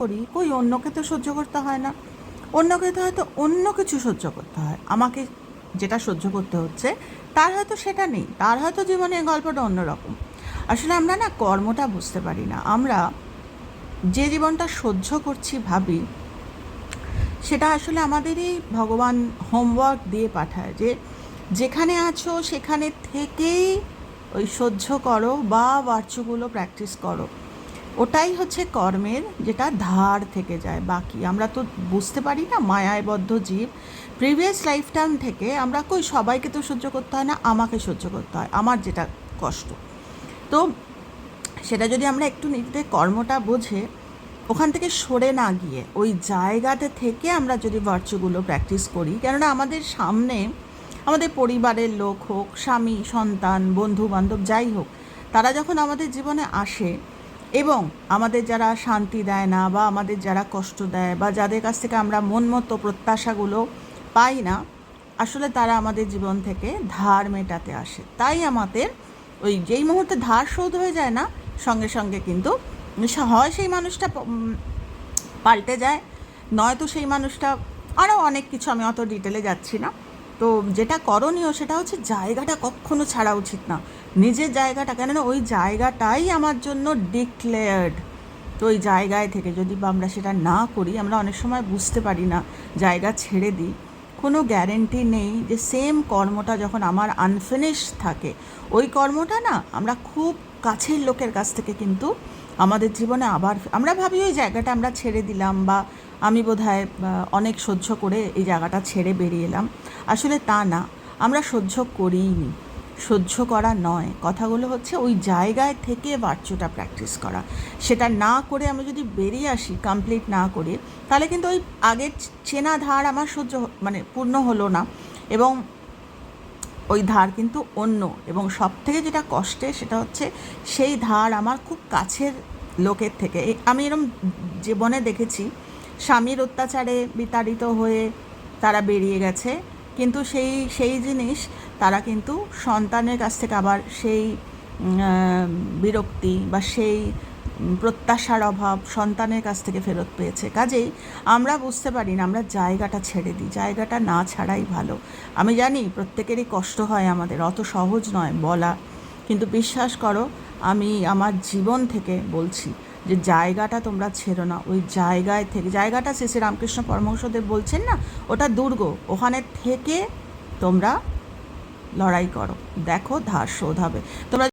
করি, কই অন্যকে তো সহ্য করতে হয় না। অন্যকে তো হয়তো অন্য কিছু সহ্য করতে হয়। আমাকে যেটা সহ্য করতে হচ্ছে, তার হয়তো সেটা নেই। তার হয়তো জীবনে গল্পটা অন্যরকম। আসলে আমরা না কর্মটা বুঝতে পারি না। আমরা যে জীবনটা সহ্য করছি ভাবি, সেটা আসলে আমাদেরই ভগবান হোমওয়ার্ক দিয়ে পাঠায় যে যেখানে আছো সেখানে থেকেই ওই সহ্য করো বা বার্চুগুলো প্র্যাকটিস করো। ওটাই হচ্ছে কর্মের যেটা ধার থেকে যায়, বাকি আমরা তো বুঝতে পারি না, মায়াবদ্ধ জীব। প্রিভিয়াস লাইফ টাইম থেকে আমরা কই, সবাইকে তো সহ্য করতে হয় না, আমাকে সহ্য করতে হয়, আমার যেটা কষ্ট। তো সেটা যদি আমরা একটু নিজেদের কর্মটা বুঝে, ওখান থেকে সরে না গিয়ে, ওই জায়গাতে থেকে আমরা যদি ভার্চুগুলো প্র্যাকটিস করি, কেননা আমাদের সামনে আমাদের পরিবারের লোক হোক, স্বামী, সন্তান বন্ধু বান্ধব যাই হোক, তারা যখন আমাদের জীবনে আসে এবং আমাদের যারা শান্তি দেয় না বা আমাদের যারা কষ্ট দেয় বা যাদের কাছ থেকে আমরা মন মতো প্রত্যাশাগুলো পাই না, আসলে তারা আমাদের জীবন থেকে ধার মেটাতে আসে। তাই আমাদের ওই যেই মুহূর্তে ধার শোধ হয়ে যায় না, সঙ্গে সঙ্গে কিন্তু হয় সেই মানুষটা পাল্টে যায়। নয়তো সেই মানুষটা আরও অনেক কিছু, আমি অত ডিটেলে যাচ্ছি না। তো যেটা করণীয় সেটা হচ্ছে জায়গাটা কখনো ছাড়া উচিত না। নিজের জায়গাটা, কেননা ওই জায়গাটাই আমার জন্য ডিক্লেয়ার্ড তো ওই জায়গায় থেকে যদি বা আমরা সেটা না করি, আমরা অনেক সময় বুঝতে পারি না, জায়গা ছেড়ে দিই। কোনো গ্যারেন্টি নেই যে সেম কর্মটা যখন আমার আনফিনিশ থাকে, ওই কর্মটা না আমরা খুব কাছের লোকের কাছ থেকে কিন্তু আমাদের জীবনে আবার আমরা ভাবি ওই জায়গাটা আমরা ছেড়ে দিলাম বা আমি আহ, অনেক সহ্য করে এই জায়গাটা ছেড়ে বেরিয়ে এলাম। আসলে তা না আমরা সহ্য করিনি সহ্য করা নয়। কথাগুলো হচ্ছে ওই জায়গায় থেকে ভার্চুটা প্র্যাকটিস করা। সেটা না করে আমি যদি বেরিয়ে আসি কমপ্লিট না করে তাহলে কিন্তু ওই আগের চেনা ধার আমার সহ্য মানে পূর্ণ হলো না। এবং ওই ধার কিন্তু অন্য। এবং সব থেকে যেটা কষ্টে সেটা হচ্ছে সেই ধার আমার খুব কাছের লোকের থেকে। আমি এরম জীবনে দেখেছি, স্বামীর অত্যাচারে বিতাড়িত হয়ে তারা বেরিয়ে গেছে, কিন্তু সেই সেই জিনিস তারা কিন্তু সন্তানের কাছ থেকে আবার সেই বিরক্তি বা সেই প্রত্যাশার অভাব, সন্তানের কাছ থেকে ফেরত পেয়েছে। কাজেই আমরা বুঝতে পারি না, আমরা জায়গাটা ছেড়ে দিই, জায়গাটা না ছাড়াই ভালো। আমি জানি প্রত্যেকেরই কষ্ট হয় আমাদের, অত সহজ নয় বলা, কিন্তু বিশ্বাস করো, আমি আমার জীবন থেকে বলছি যে জায়গাটা তোমরা ছেড়ো না, ওই জায়গায় থেকে, জায়গাটা শ্রী রামকৃষ্ণ পরমহংসদেব বলছেন না, ওটা দুর্গ, ওখানে থেকে তোমরা লড়াই করো। দেখো, ধার শোধ হবে। তোমরা